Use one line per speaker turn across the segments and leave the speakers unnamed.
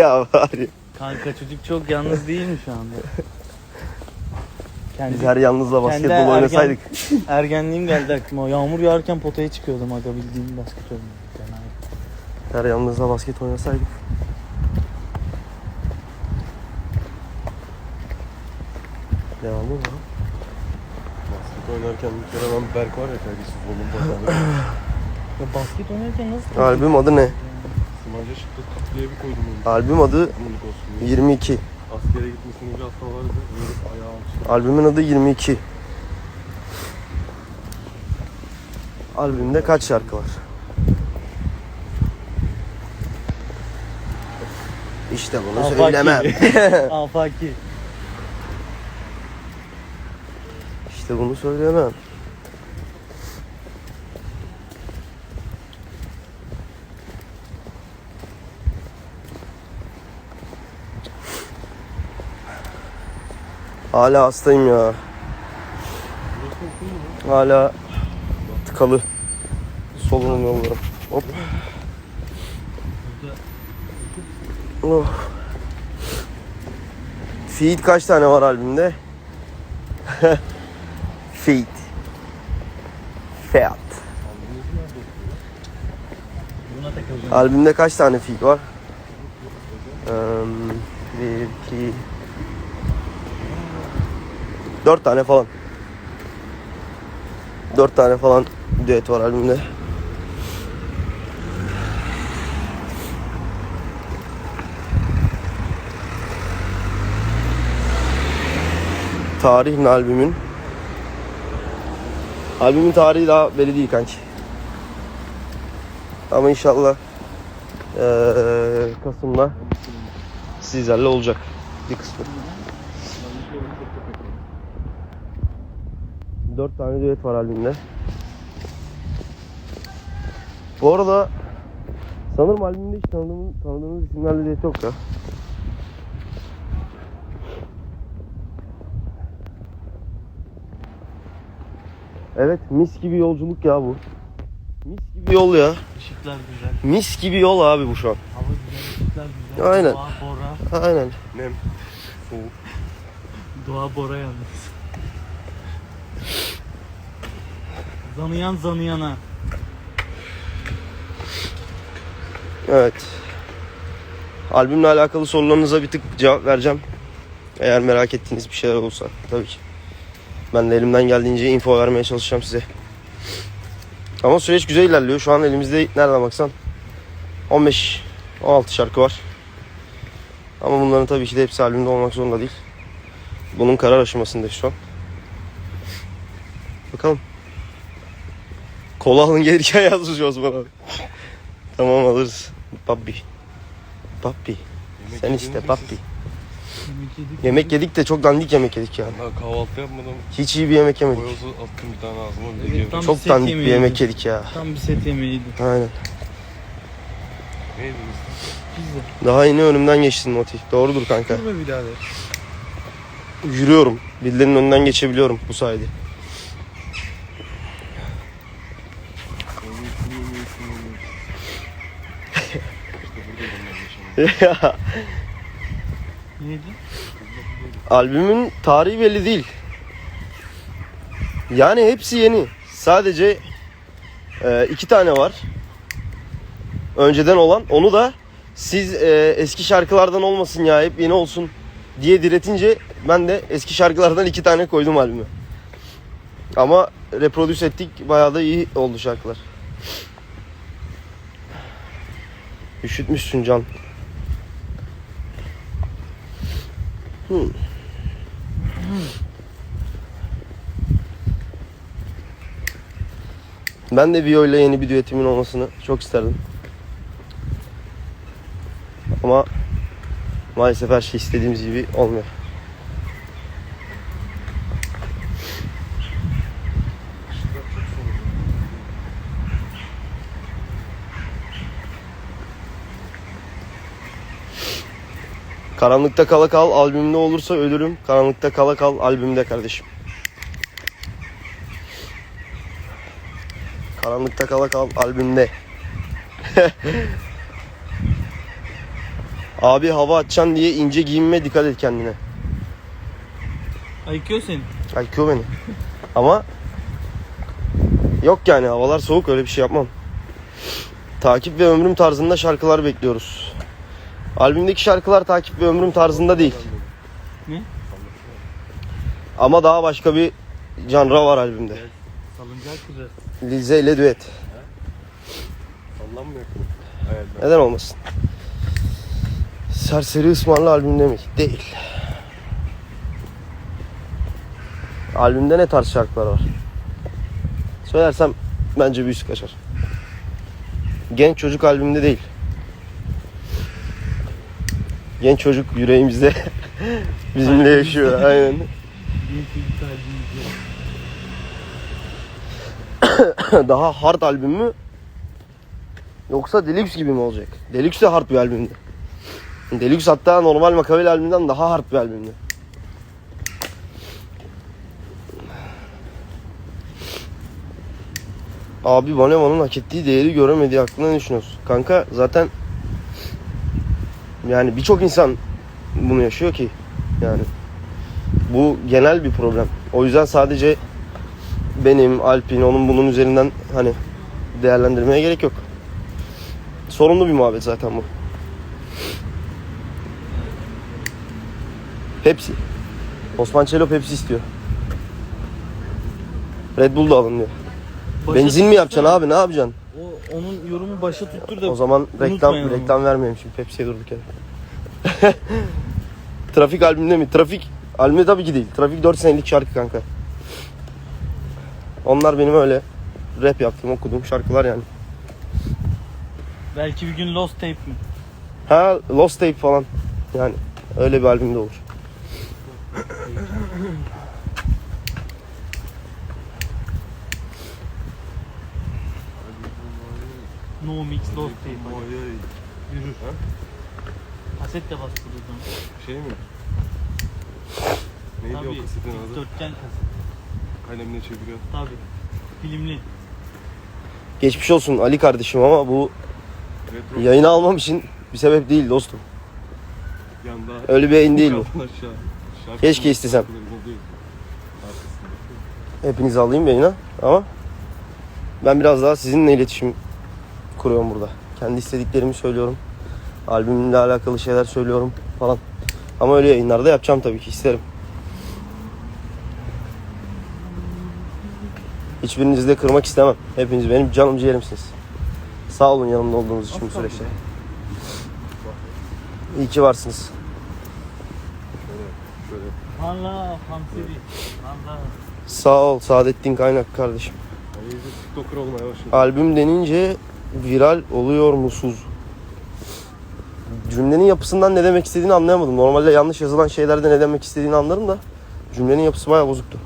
ya bari.
Kanka çocuk çok yalnız değil mi şu anda? Kendi
Biz her yalnızla basketbol
ergen-
oynasaydık.
ergenliğim geldi aklıma. Yağmur yağarken potaya çıkıyordum aga bildiğin basket oynadım.
Her yalnızla basket oynasaydık. Devamı mı?
Basket oynarken bir kere ben Berk var ya kardeşim volum
basket oynarken nasıl
Albüm adı ne?
Smaca çıktı tatlıya bir koydum onu.
Albüm adı
Minik olsun diye.
22.
Askere vardı. Böyle ayağı almıştı.
Albümün adı 22. Albümde kaç şarkı var? İşte bunu
Afaki.
söylemem.
Afaki.
İşte bunu söylemem. Hala hastayım ya. Hala tıkalı. Solunum yollarım. Hop. Oh. Feed kaç tane var albümde? Feed. Feat. Albümde kaç tane feed var? Um, bir, iki... Dört tane falan. Dört tane falan düet var albümde. Tarih ne albümün? Albümün tarihi daha belli değil kanki. Ama inşallah eee Kasım'da sizlerle olacak bir kısmı. Dört tane düet var albümde. Bu arada sanırım albümde hiç tanıdığımız, tanıdığımız isimlerle düet yok ya. Evet mis gibi yolculuk ya bu. Mis gibi yol ya.
Işıklar güzel.
Mis gibi yol abi bu şu an.
Hava güzel, ışıklar güzel.
Aynen.
Doğa Bora.
Aynen.
Nem. Soğuk.
Doğa Bora yalnız. Zanıyan zanıyana.
Evet. Albümle alakalı sorularınıza bir tık cevap vereceğim. Eğer merak ettiğiniz bir şeyler olursa tabii ki. Ben de elimden geldiğince info vermeye çalışacağım size. Ama süreç güzel ilerliyor. Şu an elimizde nereden baksan 15 16 şarkı var. Ama bunların tabii ki de hepsi albümde olmak zorunda değil. Bunun karar aşamasındayız şu an. Bakalım. Kola alın gelirken yazmış Osman abi. Tamam alırız. Papi. Papi. Sen
mi
papi.
Yemek yedik.
Yemek yedik de çok dandik yemek yedik ya.
Ben kahvaltı yapmadım.
Hiç iyi bir yemek yemedik.
Boyozu attım bir tane ağzıma bir
Evet, tam-
Çok
set
dandik bir yemek yedik ya.
Tam bir set yemeğiydi.
Aynen.
Ne yediniz?
Pizza.
Daha yeni önümden geçtin Moti. Doğrudur kanka.
Dur be birader.
Yürüyorum. Birilerinin önünden geçebiliyorum bu sayede.
İşte burada bunlar yaşanıyor.
Neydi?
Albümün tarihi belli değil. Yani hepsi yeni. Sadece e, iki tane var. Önceden olan. Onu da siz e, eski şarkılardan olmasın ya hep yeni olsun diye diretince ben de eski şarkılardan iki tane koydum albüme. Ama reprodüs ettik. Bayağı da iyi oldu şarkılar. Üşütmüşsün Can. Hmm. Ben de Vio ile yeni bir düetimin olmasını çok isterdim. Ama maalesef her şey istediğimiz gibi olmuyor. Karanlıkta kala kal albümde olursa ölürüm. Karanlıkta kala kal albümde kardeşim. Karanlıkta kala kal albümde. Abi hava atacaksın diye ince giyinme dikkat et kendine.
Ayıkıyor seni.
Kalkıyor beni. Ama yok yani havalar soğuk öyle bir şey yapmam. Takip ve ömrüm tarzında şarkılar bekliyoruz. Albümdeki şarkılar takip ve ömrüm tarzında değil.
Ne?
Ama daha başka bir canra var albümde.
Salıncak güzel.
Lize ile düet.
Sallanmıyor ki. Evet.
Neden olmasın? Serseri ısmarlı albümde mi? Değil. Albümde ne tarz şarkılar var? Söylersem bence bir üst kaçar. Genç çocuk albümde değil. Genç çocuk yüreğimizde bizimle yaşıyor. Aynen. Daha hard albüm mü? Yoksa Deluxe gibi mi olacak? Deluxe de hard bir albümdü. Deluxe hatta normal Makaveli albümden daha hard bir albümdü. Abi Baneman'ın hak ettiği değeri göremediği hakkında ne düşünüyorsun? Kanka zaten yani birçok insan bunu yaşıyor ki yani bu genel bir problem. O yüzden sadece benim, Alp'in, onun bunun üzerinden hani değerlendirmeye gerek yok. Sorunlu bir muhabbet zaten bu. Pepsi. Osman Çelo Pepsi istiyor. Red Bull da alın diyor. Benzin mi yapacaksın abi ne yapacaksın?
O, onun yorumu başa tuttur da.
O zaman reklam
onu.
reklam vermeyelim şimdi Pepsi'ye durduk yere. Trafik albümünde mi? Trafik albümde tabii ki değil. Trafik 4 senelik şarkı kanka. Onlar benim öyle rap yaptığım okuduğum şarkılar yani.
Belki bir gün Lost Tape mi?
Ha Lost Tape falan. Yani öyle bir albümde olur.
No Mix Lost Tape.
Oy, oy.
Yürür.
Ha?
Kaset de bastırdı o zaman.
Şey mi? Neydi o
Tabii.
kasetin adı?
Dörtgen kaset.
Kalemle çeviriyor.
Tabii. Filmli.
Geçmiş olsun Ali kardeşim ama bu
Retro.
yayını almam için bir sebep değil dostum.
Yanda.
Öyle bir yayın değil bu.
Aşağı.
Keşke istesem.
Değil. Arkasında.
Hepinizi alayım yayına ama ben biraz daha sizinle iletişim kuruyorum burada. Kendi istediklerimi söylüyorum. Albümümle alakalı şeyler söylüyorum falan. Ama öyle yayınlarda yapacağım tabii ki isterim. Hiçbirinizi de kırmak istemem. Hepiniz benim canım ciğerimsiniz. Sağ olun yanımda olduğunuz için bu süreçte. İyi ki varsınız.
Hamseri. Hala.
Sağ ol Saadettin Kaynak kardeşim.
Ali iyice TikToker olmaya başladı.
Albüm denince viral oluyor musunuz? Cümlenin yapısından ne demek istediğini anlayamadım. Normalde yanlış yazılan şeylerde ne demek istediğini anlarım da cümlenin yapısı bayağı bozuktu.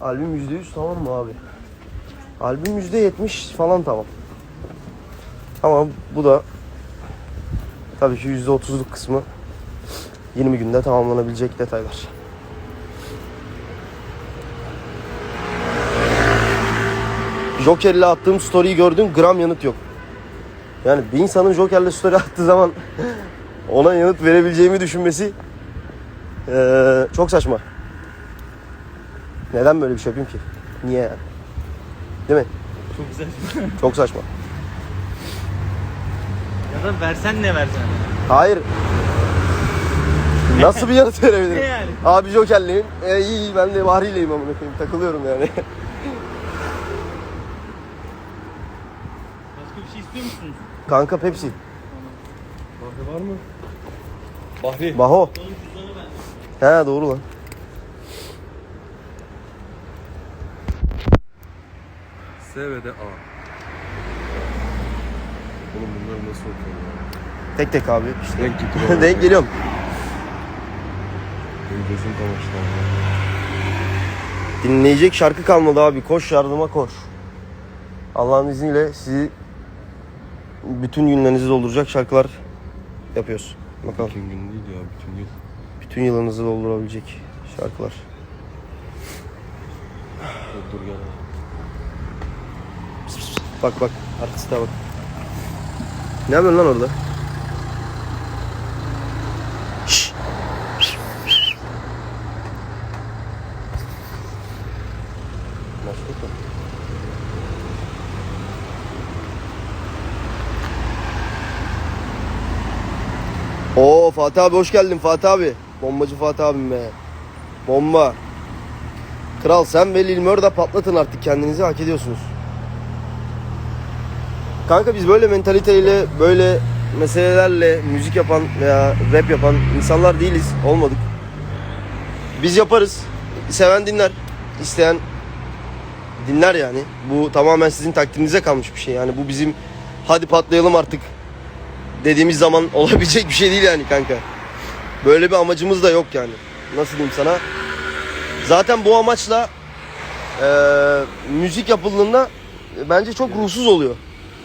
Albüm %100 tamam mı abi? Albüm %70 falan tamam. Ama bu da tabii ki %30'luk kısmı 20 günde tamamlanabilecek detaylar. Joker'le attığım story'yi gördün gram yanıt yok. Yani bir insanın Joker'le story attığı zaman ona yanıt verebileceğimi düşünmesi eee, çok saçma. Neden böyle bir şey yapayım ki? Niye yani? Değil mi?
Çok güzel.
Çok saçma.
ya da versen ne versen.
Hayır. Nasıl bir yanıt verebilirim?
yani?
Abi Joker'leyim. E, iyi iyi ben de Bahri'leyim amına koyayım. Takılıyorum yani.
Başka bir şey istiyor musunuz?
Kanka Pepsi.
Bahri var mı? Bahri.
Baho. He doğru lan.
S ve de A. Oğlum bunları nasıl okuyorum ya?
Tek tek abi. İşte.
Denk getiriyorum.
Denk geliyorum.
Benim gözüm kamaştı.
Dinleyecek şarkı kalmadı abi. Koş yardıma koş. Allah'ın izniyle sizi bütün günlerinizi dolduracak şarkılar yapıyoruz. Bakalım.
Bütün gün değil ya bütün yıl.
Bütün yılınızı doldurabilecek şarkılar.
Dur, gel.
Bak bak artiste bak. Ne yapıyorsun lan orada? Fatih abi hoş geldin Fatih abi. Bombacı Fatih abim be. Bomba. Kral sen ve Lil Mör de patlatın artık kendinizi hak ediyorsunuz. Kanka biz böyle mentaliteyle böyle meselelerle müzik yapan veya rap yapan insanlar değiliz. Olmadık. Biz yaparız. Seven dinler. isteyen dinler yani. Bu tamamen sizin takdirinize kalmış bir şey. Yani bu bizim hadi patlayalım artık dediğimiz zaman olabilecek bir şey değil yani kanka. Böyle bir amacımız da yok yani. Nasıl diyeyim sana? Zaten bu amaçla eee, müzik yapıldığında bence çok ruhsuz oluyor.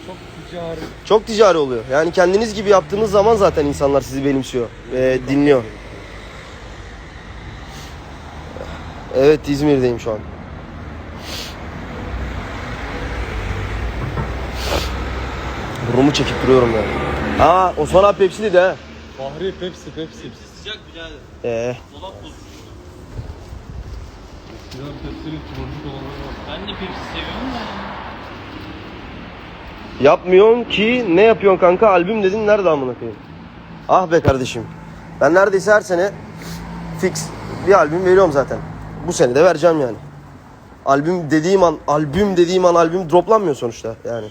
Çok ticari.
Çok ticari oluyor. Yani kendiniz gibi yaptığınız zaman zaten insanlar sizi benimsiyor ve dinliyor. Evet İzmir'deyim şu an. Burnumu çekip duruyorum yani. Aa Osman abi Pepsi'li de ha.
Fahri Pepsi Pepsi.
Sıcak birader.
Ee,
Dolap bozuk.
Biraz Pepsi'nin turuncu olanları var.
Ben de Pepsi seviyorum da.
yapmıyorsun ki ne yapıyorsun kanka? Albüm dedin nerede amına koyayım? Ah be kardeşim. Ben neredeyse her sene fix bir albüm veriyorum zaten. Bu sene de vereceğim yani. Albüm dediğim an, albüm dediğim an albüm droplanmıyor sonuçta yani.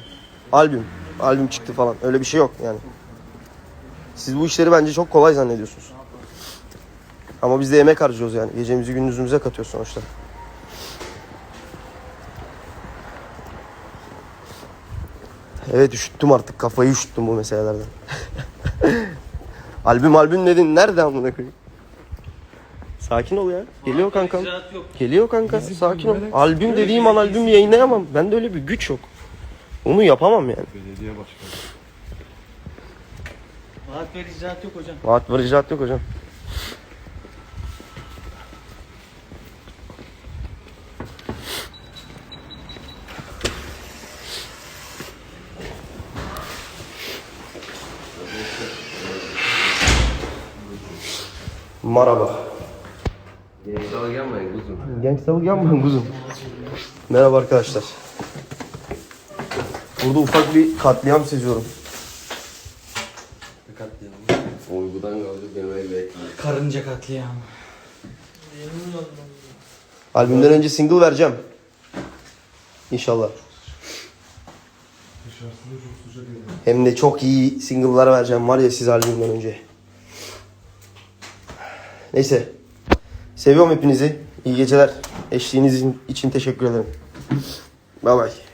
Albüm, albüm çıktı falan. Öyle bir şey yok yani. Siz bu işleri bence çok kolay zannediyorsunuz. Ama biz de emek harcıyoruz yani. Gecemizi gündüzümüze katıyoruz sonuçta. Evet üşüttüm artık. Kafayı üşüttüm bu meselelerden. albüm albüm dedin. Nerede amına koyayım? Sakin ol ya. Geliyor
yok.
Geliyor kanka. Sakin ol. Albüm dediğim an albüm yayınlayamam. Bende öyle bir güç yok. Onu yapamam yani.
Belediye başkanı.
Vaat ver icraat yok hocam.
Vaat var icraat yok hocam. Merhaba.
Gangstalık yapmayın kuzum.
Gangstalık yapmayın kuzum. Merhaba arkadaşlar. Burada ufak bir katliam seziyorum.
Uykudan kaldı benim ev bekliyor.
Karınca katliamı.
Albümden önce single vereceğim. İnşallah. Hem de çok iyi single'lar vereceğim var ya siz albümden önce. Neyse. Seviyorum hepinizi. İyi geceler. Eşliğiniz için teşekkür ederim. Bye bye.